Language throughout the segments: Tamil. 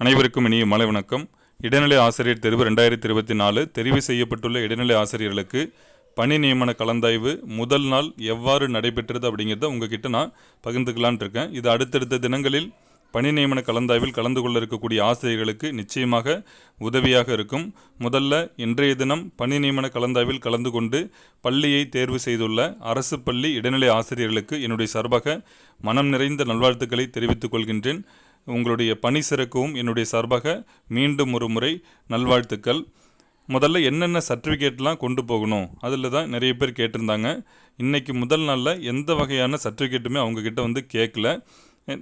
அனைவருக்கும் இனிய மலை வணக்கம். இடைநிலை ஆசிரியர் தெரிவு ரெண்டாயிரத்தி இருபத்தி நாலு தெரிவு செய்யப்பட்டுள்ள இடைநிலை ஆசிரியர்களுக்கு பணி நியமன கலந்தாய்வு முதல் நாள் எவ்வாறு நடைபெற்றது அப்படிங்கிறத உங்ககிட்ட நான் பகிர்ந்துக்கலான் இருக்கேன். இது அடுத்தடுத்த தினங்களில் பணி நியமன கலந்தாய்வில் கலந்து கொள்ள இருக்கக்கூடிய ஆசிரியர்களுக்கு நிச்சயமாக உதவியாக இருக்கும். முதல்ல இன்றைய தினம் பணி நியமன கலந்தாய்வில் கலந்து கொண்டு பள்ளியை தேர்வு செய்துள்ள அரசு பள்ளி இடைநிலை ஆசிரியர்களுக்கு என்னுடைய சார்பாக மனம் நிறைந்த நல்வாழ்த்துக்களை தெரிவித்துக் கொள்கின்றேன். உங்களுடைய பணி சிறக்கவும் என்னுடைய சார்பாக மீண்டும் ஒரு முறை நல்வாழ்த்துக்கள். முதல்ல என்னென்ன சர்டிஃபிகேட்லாம் கொண்டு போகணும்? அதில் தான் நிறைய பேர் கேட்டிருந்தாங்க. இன்றைக்கி முதல் நாளில் எந்த வகையான சர்டிஃபிகேட்டுமே அவங்கக்கிட்ட வந்து கேட்கல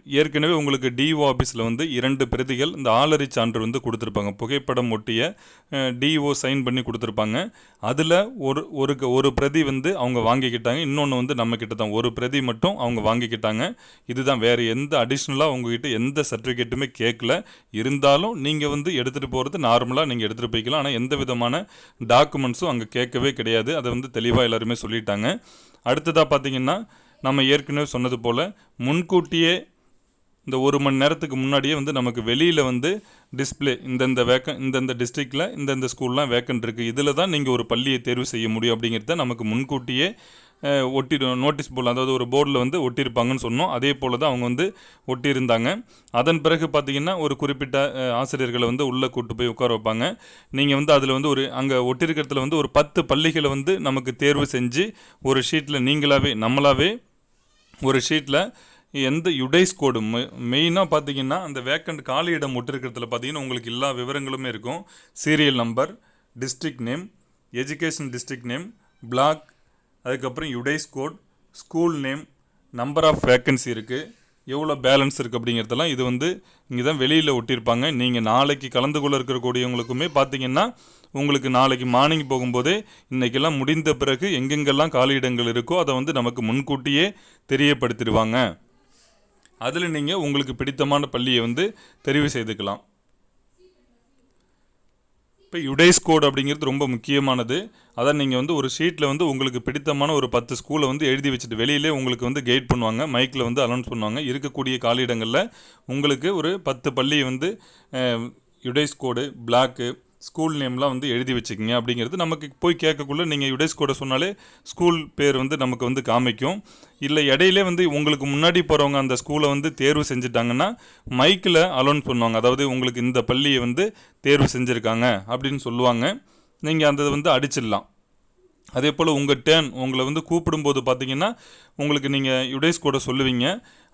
ஏற்கனவே உங்களுக்கு டிஓ ஆஃபீஸில் வந்து இரண்டு பிரதிகள் இந்த ஆளறி சான்று வந்து கொடுத்துருப்பாங்க. புகைப்படம் ஒட்டிய டிஓ சைன் பண்ணி கொடுத்துருப்பாங்க. அதில் ஒரு ஒரு க- ஒரு பிரதி வந்து அவங்க வாங்கிக்கிட்டாங்க. இன்னொன்று வந்து நம்மக்கிட்ட தான். ஒரு பிரதி மட்டும் அவங்க வாங்கிக்கிட்டாங்க. இதுதான் வேறு எந்த அடிஷ்னலாக உங்ககிட்ட எந்த சர்டிஃபிகேட்டுமே கேட்கல இருந்தாலும் நீங்கள் வந்து எடுத்துகிட்டு போகிறது நார்மலாக நீங்கள் எடுத்துகிட்டு போய்க்கலாம். ஆனால் எந்த விதமான டாக்குமெண்ட்ஸும் அங்கே கேட்கவே கிடையாது. அதை வந்து தெளிவாக எல்லாருமே சொல்லிட்டாங்க. அடுத்ததாக பார்த்தீங்கன்னா நம்ம ஏற்கனவே சொன்னது போல் முன்கூட்டியே இந்த ஒரு மணி நேரத்துக்கு முன்னாடியே வந்து நமக்கு வெளியில் வந்து டிஸ்பிளே இந்தந்த வேக்கன் இந்தந்த டிஸ்ட்ரிக்டில் இந்தந்த ஸ்கூல்லாம் வேக்கன்ட் இருக்குது இதில் தான் நீங்கள் ஒரு பள்ளியை தேர்வு செய்ய முடியும் அப்படிங்கிறத நமக்கு முன்கூட்டியே ஒட்டி நோட்டீஸ் போர்டில் அதாவது ஒரு போர்டில் வந்து ஒட்டியிருப்பாங்கன்னு சொன்னோம். அதே போல் தான் அவங்க வந்து ஒட்டியிருந்தாங்க. அதன் பிறகு பார்த்திங்கன்னா ஒரு குறிப்பிட்ட ஆசிரியர்களை வந்து உள்ளே கூட்டு போய் உட்கார வைப்பாங்க. நீங்கள் வந்து அதில் வந்து ஒரு அங்கே ஒட்டியிருக்கிறதுல வந்து ஒரு பத்து பள்ளிகளை வந்து நமக்கு தேர்வு செஞ்சு ஒரு ஷீட்டில் நீங்களாகவே நம்மளாவே ஒரு ஷீட்டில் எந்த யுடைஸ் கோடு மெயினாக பார்த்தீங்கன்னா அந்த வேக்கண்ட் காலி இடம் விட்டுருக்கிறதுல பார்த்தீங்கன்னா உங்களுக்கு எல்லா விவரங்களுமே இருக்கும். Serial number district name education district name block அதுக்கப்புறம் UDISE code school name number of vacancy இருக்குது எவ்வளோ பேலன்ஸ் இருக்குது அப்படிங்கிறதெல்லாம் இது வந்து இங்கே தான் வெளியில் ஒட்டியிருப்பாங்க. நீங்கள் நாளைக்கு கலந்து கொள்ள இருக்கக்கூடியவங்களுக்குமே பார்த்தீங்கன்னா உங்களுக்கு நாளைக்கு மார்னிங் போகும்போதே இன்றைக்கெல்லாம் முடிந்த பிறகு எங்கெங்கெல்லாம் காலியிடங்கள் இருக்கோ அதை வந்து நமக்கு முன்கூட்டியே தெரியப்படுத்திடுவாங்க. அதில் நீங்கள் உங்களுக்கு பிடித்தமான பள்ளியை வந்து தெரிவு செய்துக்கலாம். இப்போ யுடைஸ் கோட் அப்படிங்கிறது ரொம்ப முக்கியமானது. அதான் நீங்கள் வந்து ஒரு ஷீட்டில் வந்து உங்களுக்கு பிடித்தமான ஒரு பத்து ஸ்கூலை வந்து எழுதி வச்சுட்டு வெளியிலே உங்களுக்கு வந்து கைட் பண்ணுவாங்க. மைக்கில் வந்து அனௌன்ஸ் பண்ணுவாங்க. இருக்கக்கூடிய காலியிடங்களில் உங்களுக்கு ஒரு பத்து பள்ளியை வந்து யுடைஸ் கோடு பிளாக்கு ஸ்கூல் நேம்லாம் வந்து எழுதி வச்சுக்கிங்க அப்படிங்கிறது நமக்கு போய் கேட்கக்குள்ளே நீங்கள் யுடெஸ்கோட சொன்னாலே ஸ்கூல் பேர் வந்து நமக்கு வந்து காமிக்கும். இல்லை இடையிலே வந்து உங்களுக்கு முன்னாடி போகிறவங்க அந்த ஸ்கூலை வந்து தேர்வு செஞ்சுட்டாங்கன்னா மைக்கில் அலோன் பண்ணுவாங்க. அதாவது உங்களுக்கு இந்த பள்ளியை வந்து தேர்வு செஞ்சுருக்காங்க அப்படின்னு சொல்லுவாங்க. நீங்கள் அந்த இதை வந்து அடிச்சிடலாம். அதே போல் உங்கள் டேர்ன் உங்களை வந்து கூப்பிடும்போது பார்த்தீங்கன்னா உங்களுக்கு நீங்கள் யுடைஸ் கூட சொல்லுவீங்க.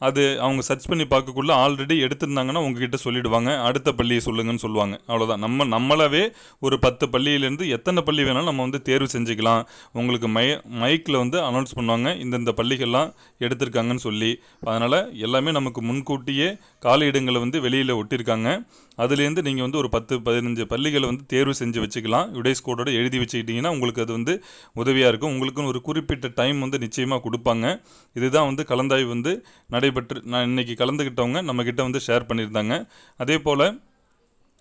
அது அவங்க சர்ச் பண்ணி பார்க்கக்குள்ள ஆல்ரெடி எடுத்திருந்தாங்கன்னா உங்ககிட்ட சொல்லிடுவாங்க. அடுத்த பள்ளியை சொல்லுங்கன்னு சொல்லுவாங்க. அவ்வளோதான் நம்ம நம்மளாவே ஒரு பத்து பள்ளியிலேருந்து எத்தனை பள்ளி வேணாலும் நம்ம வந்து தேர்வு செஞ்சுக்கலாம். உங்களுக்கு மை மைக்கில் வந்து அனௌன்ஸ் பண்ணுவாங்க. இந்தந்த பள்ளிகள்லாம் எடுத்திருக்காங்கன்னு சொல்லி. அதனால் எல்லாமே நமக்கு முன்கூட்டியே காலியிடங்களை வந்து வெளியில் ஒட்டியிருக்காங்க அதுலேருந்து நீங்கள் வந்து ஒரு பத்து பதினஞ்சு பள்ளிகளை வந்து தேர்வு செஞ்சு வச்சுக்கலாம். யுடைஸ் கோடோட எழுதி வச்சுக்கிட்டிங்கன்னா உங்களுக்கு அது வந்து உதவியாக இருக்கும். உங்களுக்குன்னு ஒரு குறிப்பிட்ட டைம் வந்து நிச்சயமாக கொடுப்பாங்க. இதுதான் வந்து கலந்தாய்வு வந்து நடைபெற்று நான் இன்னைக்கு கலந்துக்கிட்டவங்க நம்மக்கிட்ட வந்து ஷேர் பண்ணியிருந்தாங்க. அதே போல்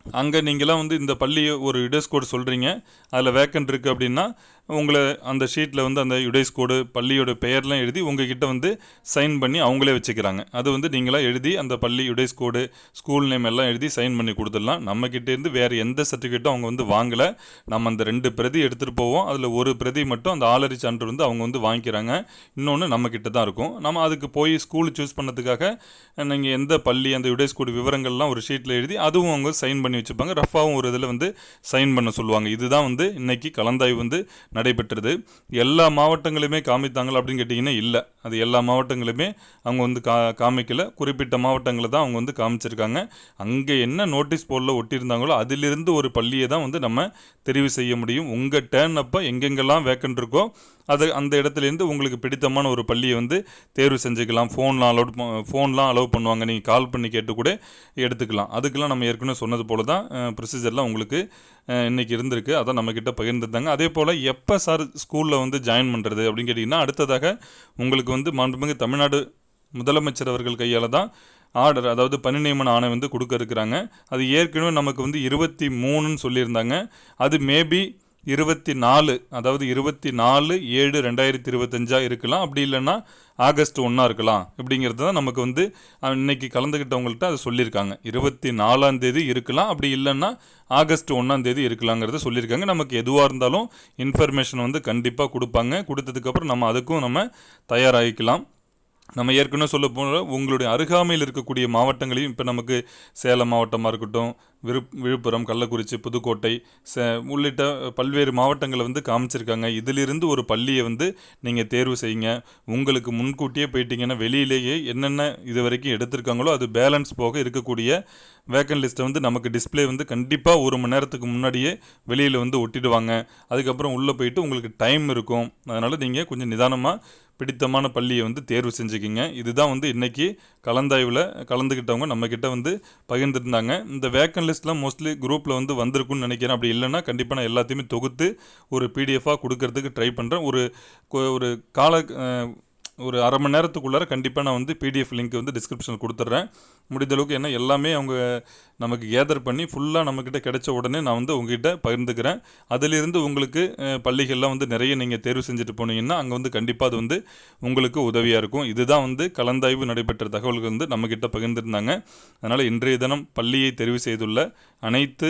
அங்கே நீங்களாம் வந்து இந்த பள்ளியை ஒரு இடஸ்கோடு சொல்கிறீங்க அதில் வேக்கன்ட் இருக்குது அப்படின்னா உங்களை அந்த ஷீட்டில் வந்து அந்த யுடைஸ் கோடு பள்ளியோட பெயர்லாம் எழுதி உங்ககிட்ட வந்து சைன் பண்ணி அவங்களே வச்சுக்கிறாங்க. அது வந்து நீங்களாக எழுதி அந்த பள்ளி யுடைஸ் கோடு ஸ்கூல் நேம் எல்லாம் எழுதி சைன் பண்ணி கொடுத்துடலாம். நம்மக்கிட்டேருந்து வேறு எந்த சர்டிஃபிகேட்டும் அவங்க வந்து வாங்கலை. நம்ம அந்த ரெண்டு பிரதி எடுத்துகிட்டு போவோம். அதில் ஒரு பிரதி மட்டும் அந்த ஆலரி சான்று வந்து அவங்க வந்து வாங்கிக்கிறாங்க. இன்னொன்று நம்மக்கிட்ட தான் இருக்கும். நம்ம அதுக்கு போய் ஸ்கூல் சூஸ் பண்ணதுக்காக நீங்கள் எந்த பள்ளி அந்த யுடைஸ் கோடு விவரங்கள்லாம் ஒரு ஷீட்டில் எழுதி அதுவும் அவங்க சைன் பண்ணி வச்சுப்பாங்க. ரஃபாகவும் ஒரு இதில் வந்து சைன் பண்ண சொல்லுவாங்க. இதுதான் வந்து இன்றைக்கி கலந்தாய்வு வந்து நடைபெற்றது. எல்லா மாவட்டங்களுமே காமித்தாங்களா அப்படின்னு கேட்டிங்கன்னா இல்லை. அது எல்லா மாவட்டங்களுமே அவங்க வந்து கா காமிக்கல. குறிப்பிட்ட மாவட்டங்களை தான் அவங்க வந்து காமிச்சிருக்காங்க. அங்கே என்ன நோட்டீஸ் போர்டில் ஒட்டியிருந்தாங்களோ அதிலிருந்து ஒரு பள்ளியை தான் வந்து நம்ம தெரிவு செய்ய முடியும். உங்கள் டேர்ன் அப்போ எங்கெங்கெல்லாம் வேக்கன்ட் இருக்கோ அது அந்த இடத்துலேருந்து உங்களுக்கு பிடித்தமான ஒரு பள்ளியை வந்து தேர்வு செஞ்சுக்கலாம். ஃபோன்லாம் அலோட் ஃபோன்லாம் அலோவ் பண்ணுவாங்க. நீங்கள் கால் பண்ணி கேட்டு கூட எடுத்துக்கலாம். அதுக்கெல்லாம் நம்ம ஏற்கனவே சொன்னது போல தான் ப்ரொசீஜர்லாம் உங்களுக்கு இன்றைக்கி இருந்திருக்கு. அதான் நம்மக்கிட்ட பகிர்ந்துருந்தாங்க. அதே போல் எப்போ சார் ஸ்கூலில் வந்து ஜாயின் பண்ணுறது அப்படின்னு கேட்டிங்கன்னா அடுத்ததாக உங்களுக்கு வந்து மாண்புமிகு தமிழ்நாடு முதலமைச்சர் அவர்கள் கையால் தான் ஆர்டர் அதாவது பணி நியமன ஆணை வந்து கொடுக்க இருக்கிறாங்க. அது ஏற்கனவே நமக்கு வந்து இருபத்தி மூணுன்னு சொல்லியிருந்தாங்க. அது மேபி இருபத்தி நாலு அதாவது இருபத்தி நாலு ஏழு ரெண்டாயிரத்தி இருபத்தஞ்சா இருக்கலாம். அப்படி இல்லைன்னா ஆகஸ்ட் ஒன்றா இருக்கலாம். இப்படிங்கிறது தான் நமக்கு வந்து இன்றைக்கி இன்னைக்கு கலந்துக்கிட்டவங்கள்ட்ட அதை சொல்லியிருக்காங்க. இருபத்தி நாலாம் தேதி இருக்கலாம். அப்படி இல்லைன்னா ஆகஸ்ட் ஒன்றாம் தேதி இருக்கலாங்கிறத சொல்லியிருக்காங்க. நமக்கு எதுவாக இருந்தாலும் இன்ஃபர்மேஷன் வந்து கண்டிப்பாக கொடுப்பாங்க. கொடுத்ததுக்கப்புறம் நம்ம அதுக்கும் நம்ம தயாராகிக்கலாம். நம்ம ஏற்கனவே சொல்ல போனால் உங்களுடைய அருகாமையில் இருக்கக்கூடிய மாவட்டங்களையும் இப்போ நமக்கு சேலம் மாவட்டமாக இருக்கட்டும் விரு விழுப்புரம் கள்ளக்குறிச்சி புதுக்கோட்டை ச உள்ளிட்ட பல்வேறு மாவட்டங்களை வந்து காமிச்சிருக்காங்க. இதிலிருந்து ஒரு பள்ளியை வந்து நீங்கள் தேர்வு செய்யுங்க. உங்களுக்கு முன்கூட்டியே போயிட்டீங்கன்னா வெளியிலேயே என்னென்ன இது வரைக்கும் எடுத்திருக்காங்களோ அது பேலன்ஸ் போக இருக்கக்கூடிய வேக்கன் லிஸ்ட்டை வந்து நமக்கு டிஸ்ப்ளே வந்து கண்டிப்பாக ஒரு மணி நேரத்துக்கு முன்னாடியே வெளியில் வந்து ஒட்டிடுவாங்க. அதுக்கப்புறம் உள்ளே போயிட்டு உங்களுக்கு டைம் இருக்கும். அதனால் நீங்கள் கொஞ்சம் நிதானமாக பிடித்தமான பள்ளியை வந்து தேர்வு செஞ்சுக்கிங்க. இதுதான் வந்து இன்றைக்கி கலந்தாய்வில் கலந்துக்கிட்டவங்க நம்மக்கிட்ட வந்து பகிர்ந்துருந்தாங்க. இந்த வேக்கன் லிஸ்ட்லாம் மோஸ்ட்லி குரூப்பில் வந்து வந்திருக்குன்னு நினைக்கிறேன். அப்படி இல்லைன்னா கண்டிப்பாக நான் எல்லாத்தையுமே தொகுத்து ஒரு பிடிஎஃபாக கொடுக்கறதுக்கு ட்ரை பண்ணுறேன் ஒரு ஒரு கால ஒரு அரை மணி நேரத்துக்குள்ளார கண்டிப்பாக நான் வந்து பிடிஎஃப் லிங்க் வந்து டிஸ்கிரிப்ஷனில் கொடுத்துட்றேன். முடிந்த அளவுக்கு எல்லாமே அவங்க நமக்கு கேதர் பண்ணி ஃபுல்லாக நம்மக்கிட்ட கிடைச்ச உடனே நான் வந்து உங்ககிட்ட பகிர்ந்துக்கிறேன். அதிலிருந்து உங்களுக்கு பள்ளிகள்லாம் வந்து நிறைய நீங்கள் தேர்வு செஞ்சுட்டு போனீங்கன்னா அங்கே வந்து கண்டிப்பாக அது வந்து உங்களுக்கு உதவியாக இருக்கும். இதுதான் வந்து கலந்தாய்வு நடைபெற்ற தகவல்கள் வந்து நம்மக்கிட்ட பகிர்ந்திருந்தாங்க. அதனால் இன்றைய தினம் பள்ளியை தெரிவு செய்துள்ள அனைத்து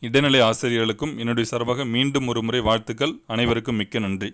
இடைநிலை ஆசிரியர்களுக்கும் என்னுடைய சார்பாக மீண்டும் ஒரு முறை வாழ்த்துக்கள். அனைவருக்கும் மிக்க நன்றி.